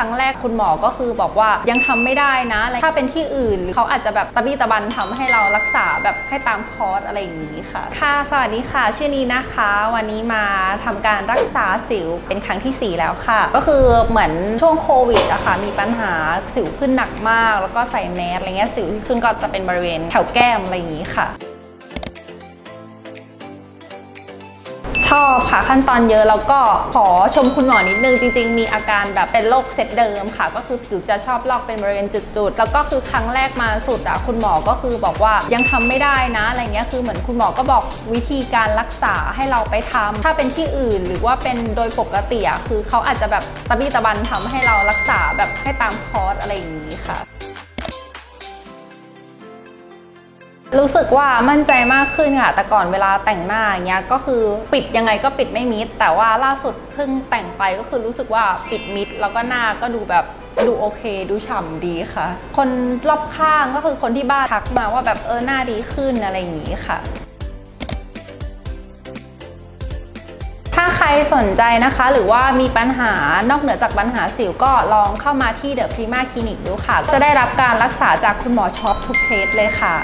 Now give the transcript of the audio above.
ครั้งแรกคุณหมอก็คือบอกว่ายังทำไม่ได้นะอะไรถ้าเป็นที่อื่นเขาอาจจะแบบตะบี้ตะบันทำให้เรารักษาแบบให้ตามคอร์สอะไรอย่างนี้ค่ะ ค่ะ สวัสดีค่ะ ชื่อนี้นะคะ วันนี้มาทำการรักษาสิวเป็นครั้งที่ 4 แล้วค่ะ ก็คือเหมือนช่วงโควิดอะค่ะมีปัญหาสิวขึ้นหนักมาก แล้วก็ใส่แมสอะไรเงี้ยสิวที่ขึ้นก็จะเป็นบริเวณแถวแก้มอะไรอย่างนี้ค่ะ อบค่ะขั้นตอนเยอะแล้วก็ขอชมคุณหมอนิดนึงจริง ๆ มีอาการแบบเป็นโรคเซตเดิมค่ะ ก็คือผิวจะชอบลอกเป็นบริเวณจุดๆ แล้วก็คือครั้งแรกมาสุดอะคุณหมอก็คือบอกว่ายังทำไม่ได้นะอะไรเงี้ยคือเหมือนคุณหมอก็บอกวิธีการรักษาให้เราไปทำถ้าเป็นที่อื่นหรือว่าเป็นโดยปกติอะคือเขาอาจจะแบบตะบี้ตะบันทำให้เรารักษาแบบให้ตามคอร์สอะไรอย่างนี้ค่ะ รู้สึกว่ามั่นใจมากขึ้นค่ะ แต่ก่อนเวลาแต่งหน้าอย่างเงี้ยก็คือปิดยังไงก็ปิดไม่มิด แต่ว่าล่าสุดเพิ่งแต่งไปก็คือรู้สึกว่าปิดมิด แล้วก็หน้าก็ดูแบบดูโอเค ดูฉ่ำดีค่ะ คนรอบข้างก็คือคนที่บ้านทักมาว่าแบบเออหน้าดีขึ้นอะไรอย่างนี้ค่ะถ้าใครสนใจนะคะ หรือว่ามีปัญหานอกเหนือจากปัญหาสิวก็ลองเข้ามาที่เดอะพรีมาคลินิกดูค่ะ จะได้รับการรักษาจากคุณหมอช็อปทุกเคสเลยค่ะ